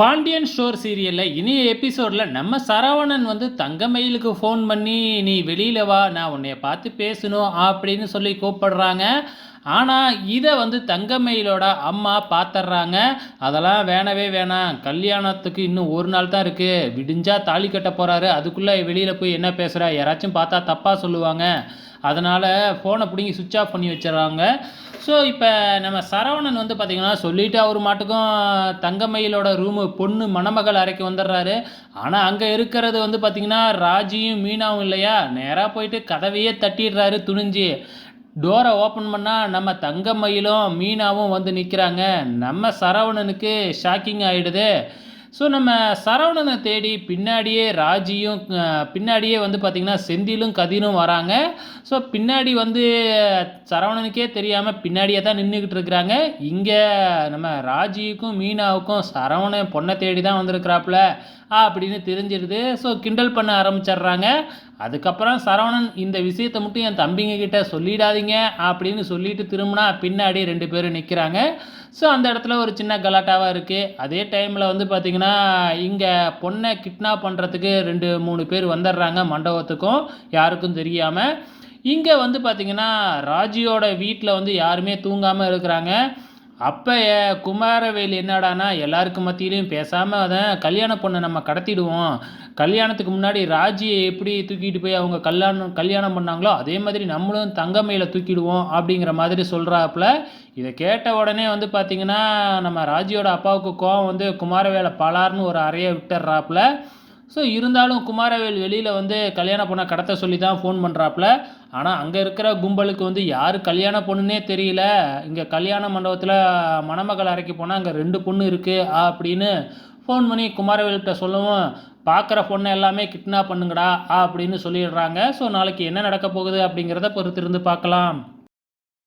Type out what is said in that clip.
Pandian store சீரியலில் இனிய எபிசோடில் நம்ம சரவணன் வந்து தங்கமயிலுக்கு ஃபோன் பண்ணி நீ வெளியில் வா நான் உன்னைய பார்த்து பேசணும் அப்படின்னு சொல்லி கூப்பிடுறாங்க. ஆனால் இதை வந்து தங்கமயிலோட அம்மா பார்த்துட்றாங்க அதெல்லாம் வேணவே வேணாம். கல்யாணத்துக்கு இன்னும் ஒரு நாள் தான் இருக்குது விடிஞ்சால் தாலி கட்ட போகிறாரு அதுக்குள்ளே வெளியில் போய் என்ன பேசுகிற யாராச்சும் பார்த்தா தப்பாக சொல்லுவாங்க. அதனால் ஃபோனை பிடிங்கி சுவிட்ச் ஆஃப் பண்ணி வச்சிடறாங்க ஸோ இப்போ நம்ம சரவணன் வந்து பார்த்திங்கன்னா சொல்லிவிட்டு அவர் மாட்டுக்கும் தங்கமயிலோட ரூமு பொண்ணு மணமகள் அறைக்கு வந்துடுறாரு ஆனால் அங்கே இருக்கிறது வந்து பார்த்திங்கன்னா ராஜியும் மீனாவும் இல்லையா? நேராக போயிட்டு கதவையே தட்டிடுறாரு துணிஞ்சு. டோரை ஓப்பன் பண்ணால் நம்ம தங்கமயிலும் மீனாவும் வந்து நிற்கிறாங்க நம்ம சரவணனுக்கு ஷாக்கிங் ஆகிடுது ஸோ நம்ம சரவணனை தேடி பின்னாடியே ராஜியும் பின்னாடியே வந்து பார்த்திங்கன்னா செந்திலும் கதிரும் வராங்க. ஸோ பின்னாடி வந்து சரவணனுக்கே தெரியாமல் பின்னாடியே தான் நின்றுக்கிட்டு இருக்கிறாங்க. இங்கே நம்ம ராஜிக்கும் மீனாவுக்கும் சரவணன் பொண்ணை தேடி தான் வந்திருக்கிறாப்புல அப்படின்னு தெரிஞ்சிருது. ஸோ கிண்டல் பண்ண ஆரம்பிச்சிடுறாங்க. அதுக்கப்புறம் சரவணன் இந்த விஷயத்தை மட்டும் என் தம்பிங்க கிட்ட சொல்லிடாதீங்க அப்படின்னு சொல்லிட்டு திரும்பினா பின்னாடி ரெண்டு பேரும் நிற்கிறாங்க ஸோ அந்த இடத்துல ஒரு சின்ன கலாட்டாவாக இருக்குது அதே டைமில் வந்து பார்த்திங்கன்னா இங்கே பொண்ணை கிட்னாப் பண்ணுறதுக்கு ரெண்டு மூணு பேர் வந்துடுறாங்க மண்டபத்துக்கும் யாருக்கும் தெரியாமல் இங்கே வந்து பார்த்திங்கன்னா ராஜியோட வீட்டில் வந்து யாருமே தூங்காமல் இருக்கிறாங்க. அப்போ குமாரவேல் என்னடானா எல்லாருக்கும் மத்தியிலையும் பேசாமல் அதை கல்யாண பொண்ணை நம்ம கடத்திடுவோம். கல்யாணத்துக்கு முன்னாடி ராஜியை எப்படி தூக்கிட்டு போய் அவங்க கல்யாணம் கல்யாணம் பண்ணாங்களோ அதே மாதிரி நம்மளும் தங்கமையில் தூக்கிடுவோம் அப்படிங்கிற மாதிரி சொல்கிறாப்புல இதை கேட்ட உடனே வந்து பார்த்திங்கன்னா நம்ம ராஜியோட அப்பாவுக்கு கோவம் வந்து குமாரவேலை பலார்னு ஒரு அறையை விட்டுறாப்புல ஸோ இருந்தாலும் குமாரவேல் வெளியில் வந்து கல்யாண பொண்ணை கடத்த சொல்லி தான் ஃபோன் பண்ணுறாப்புல ஆனால் அங்கே இருக்கிற கும்பலுக்கு வந்து யார் கல்யாண பொண்ணுன்னே தெரியல. இங்கே கல்யாண மண்டபத்தில் மணமகள் அறைக்கு போனால் அங்கே ரெண்டு பொண்ணு இருக்குது அப்படின்னு ஃபோன் பண்ணி குமாரவேல்கிட்ட சொல்லவும் பார்க்குற பொண்ணை எல்லாமே கிட்னாப் பண்ணுங்கடா அப்படின்னு சொல்லிடுறாங்க. ஸோ நாளைக்கு என்ன நடக்க போகுது அப்படிங்கிறத பொறுத்திருந்து பார்க்கலாம்.